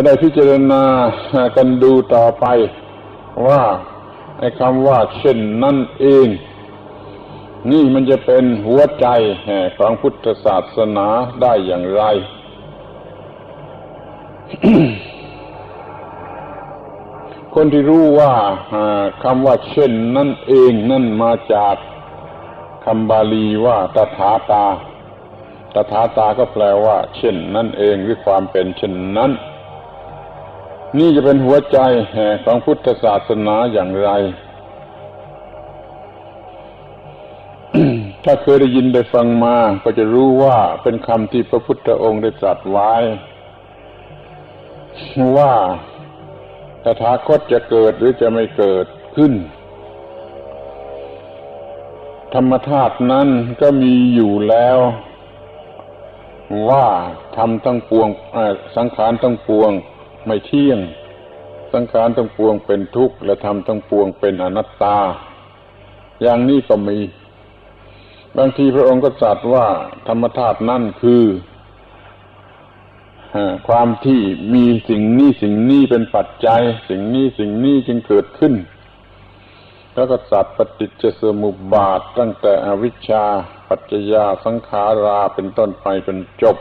จะได้พิจารณากันดูต่อไปว่าไอ้คำว่าเช่นนั่นเอง นี่มันจะเป็นหัวใจของพุทธศาสนาได้อย่างไร คนที่รู้ว่าคำว่าเช่นนั่นเองนั่นมาจากคำบาลีว่าตถาตาตถาตาก็แปลว่า เช่นนั่นเองหรือความเป็นเช่นนั้น นี่จะเป็นหัวใจแห่ของพุทธศาสนาอย่างไร ถ้าเคยได้ยินได้ฟังมา ก็จะรู้ว่าเป็นคำที่พระพุทธองค์ได้ตรัสไว้ ว่าตถาคตจะเกิดหรือจะไม่เกิดขึ้น ธรรมธาตุนั้นก็มีอยู่แล้วว่าทำทั้งปวงสังขารทั้งปวง ไม่เที่ยง สังขารทั้งปวงเป็นทุกข์และทำทั้งปวงเป็นอนัตตา อย่างนี้ก็มี บางทีพระองค์ก็ตรัสว่าธรรมธาตุนั่นคือความที่มีสิ่งนี้สิ่งนี้เป็นปัจจัย สิ่งนี้สิ่งนี้จึงเกิดขึ้น แล้วก็สัตว์ปฏิจจสมุปบาทตั้งแต่อวิชชา ปัจจยาสังขาราเป็นต้นไปเป็นจบ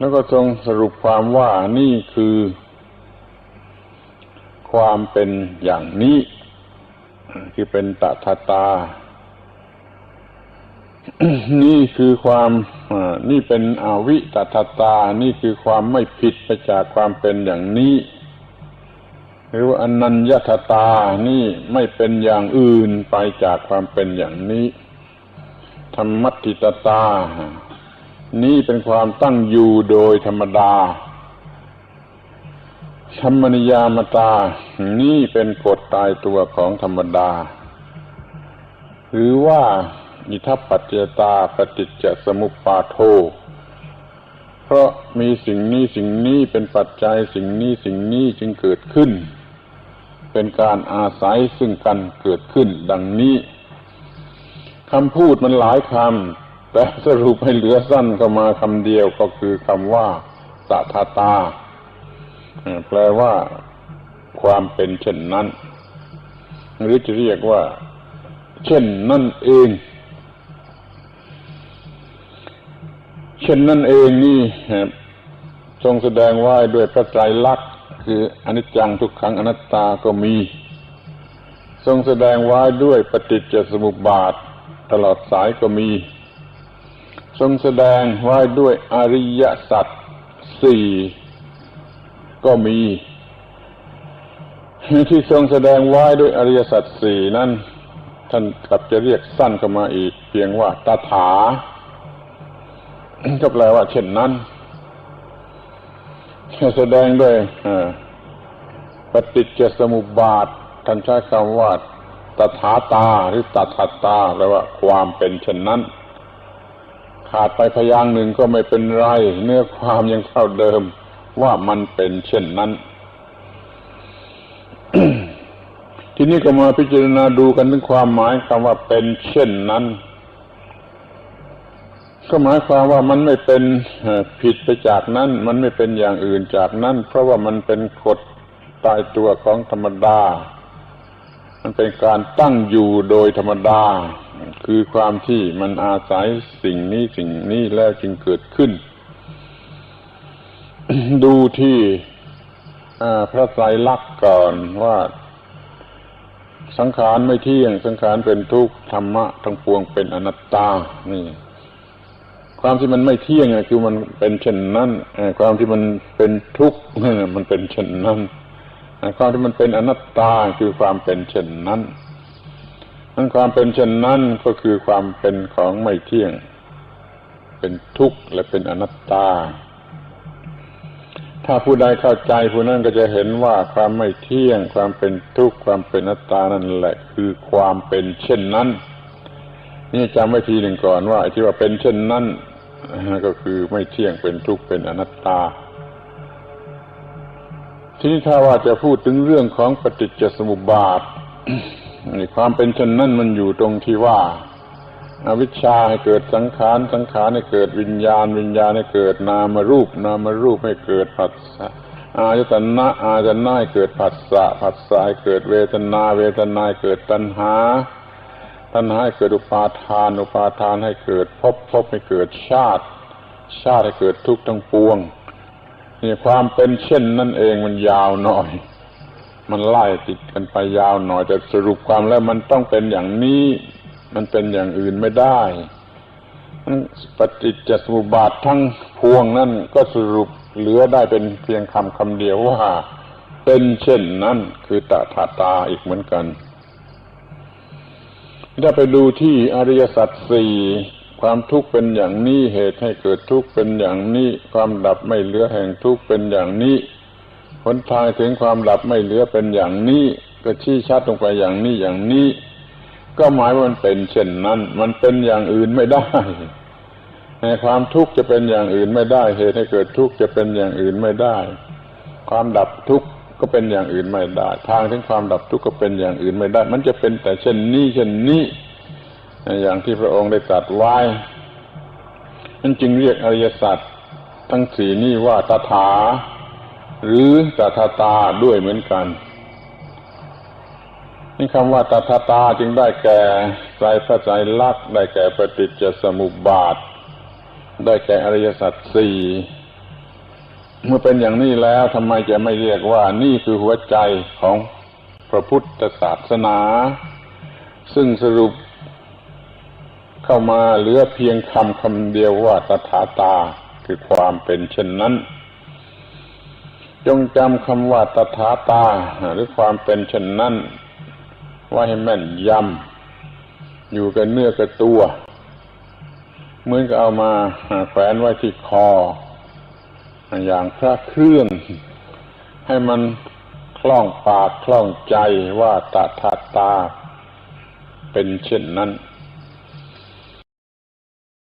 แล้วก็ทรงสรุปความว่านี่คือ ความเป็นอย่างนี้ ที่เป็นตถาตา นี่คือความนี่เป็นอวิตตตา นี่คือความไม่ผิดไปจากความเป็นอย่างนี้ หรือว่าอนัญญาตา นี่ไม่เป็นอย่างอื่นไปจากความเป็นอย่างนี้ ธรรมติตตา นี่เป็นความตั้งอยู่โดยธรรมดาธรรมนิยามตา นี่เป็นกฎตายตัวของธรรมดา หรือว่าอิทัปปัจเจตาปฏิจจสมุปปาโท เพราะมีสิ่งนี้สิ่งนี้เป็นปัจจัยสิ่งนี้สิ่งนี้จึงเกิดขึ้น เป็นการอาศัยซึ่งกันเกิดขึ้นดังนี้คำพูดมันหลายคำ แต่สรุปให้เหลือสั้นเข้ามาคำเดียวก็คือคำว่าตถาตา แปลว่าความเป็นเช่นนั้น หรือจะเรียกว่า เช่นนั่นเอง เช่นนั่นเองนี่ทรงแสดงไว้ด้วยพระไตรลักษณ์คืออนิจจังทุกขังอนัตตาก็มี ทรงแสดงไว้ด้วยปฏิจจสมุปบาท ตลอดสายก็มี ทรงแสดงไว้ด้วยอริยสัจสี่ก็มี ที่ทรงแสดงไว้ด้วยอริยสัจสี่นั้นท่านกลับจะเรียกสั้นเข้ามาอีก เพียงว่าตาถา ก็แปลว่า เช่นนั้นแสดงด้วยปฏิจจสมุปบาทท่านใช้คำว่าตถาตาหรือตถาตาแปลว่าความเป็นเช่นนั้น ขาดไปพยางหนึ่งก็ไม่เป็นไร เนื้อความยังเท่าเดิม ว่ามันเป็นเช่นนั้น ทีนี้ก็มาพิจารณาดูกันถึงความหมายคำว่าเป็นเช่นนั้น ก็หมายความว่ามันไม่เป็นผิดไปจากนั้น มันไม่เป็นอย่างอื่นจากนั้น เพราะว่ามันเป็นกฎตายตัวของธรรมดา มันเป็นการตั้งอยู่โดยธรรมดา คือความที่มันอาศัยสิ่งนี้สิ่งนี้แล้วจึงเกิดขึ้น ดูที่พระไตรลักษณ์ก่อนว่า สังขารไม่เที่ยง สังขารเป็นทุกข์ธรรมะทั้งปวงเป็นอนัตตา นี่ ความที่มันไม่เที่ยงคือมันเป็นเช่นนั้นความที่มันเป็นทุกข์มันเป็นเช่นนั้นความที่มันเป็นอนัตตาคือความเป็นเช่นนั้น นั้นความเป็นเช่นนั้นก็คือความเป็นของไม่เที่ยง เป็นทุกข์และเป็นอนัตตา ถ้าผู้ใดเข้าใจผู้นั้นก็จะเห็นว่าความไม่เที่ยง ความเป็นทุกข์ความเป็นอนัตตานั่นแหละ คือความเป็นเช่นนั้น นี่จำไว้ทีหนึ่งก่อนว่าที่ว่าเป็นเช่นนั้นก็คือไม่เที่ยงเป็นทุกข์เป็นอนัตตาทีนี้ถ้าว่าจะพูดถึงเรื่องของปฏิจจสมุปบาท ความเป็นเช่นนั้นมันอยู่ตรงที่ว่าอวิชชาให้เกิดสังขาร สังขารให้เกิดวิญญาณ วิญญาณให้เกิดนามรูป นามรูปให้เกิดผัสสะอายตนะอายตนะให้เกิดผัสสะผัสสะให้เกิดเวทนา เวทนาให้เกิดตัณหา ตัณหาให้เกิดอุปาทาน อุปาทานให้เกิดภพภพให้เกิดชาติ ชาติให้เกิดทุกข์ทั้งปวงนี่ความเป็นเช่นนั่นเองมันยาวหน่อย มันไล่ติดกันไปยาวหน่อย แต่สรุปความแล้วมันต้องเป็นอย่างนี้ มันเป็นอย่างอื่นไม่ได้ปฏิจจสมุปบาททั้งพวงนั่นก็สรุปเหลือได้เป็นเพียงคำคำเดียวว่า เป็นเช่นนั้นคือตถาตาอีกเหมือนกันถ้าไปดูที่อริยสัจสี่ความทุกข์เป็นอย่างนี้เหตุให้เกิดทุกข์เป็นอย่างนี้ ความดับไม่เหลือแห่งทุกข์เป็นอย่างนี้ หนทางถึงความดับไม่เหลือเป็นอย่างนี้ ก็ชี้ชัดลงไปอย่างนี้อย่างนี้ ก็หมายว่ามันเป็นเช่นนั้น มันเป็นอย่างอื่นไม่ได้ในความทุกข์จะเป็นอย่างอื่นไม่ได้ เหตุให้เกิดทุกข์จะเป็นอย่างอื่นไม่ได้ ความดับทุกข์ก็เป็นอย่างอื่นไม่ได้ ทางถึงความดับทุกข์ก็เป็นอย่างอื่นไม่ได้ มันจะเป็นแต่เช่นนี้เช่นนี้ อย่างที่พระองค์ได้ตรัสไว้นั่นจึงเรียกอริยสัจทั้งสี่นี้ว่าตถา หรือตถาตาด้วยเหมือนกันนี่คำว่าตถาตาจึงได้แก่ใจพระใจลักษณ์ได้แก่ปฏิจจสมุปบาท ได้แก่อริยสัจสี่เมื่อเป็นอย่างนี้แล้วทำไมจะไม่เรียกว่านี่คือหัวใจของพระพุทธศาสนา ซึ่งสรุปเข้ามาเหลือเพียงคำคำเดียวว่าตถาตาคือความเป็นเช่นนั้น จงจำคำว่าตถาตา หรือความเป็นเช่นนั้นไว้ให้แม่นยำอยู่กับเนื้อกับตัว เหมือนกับเอามาแขวนไว้ที่คอ อย่างพระเครื่อง ให้มันคล่องปากคล่องใจว่าตถาตาเป็นเช่นนั้น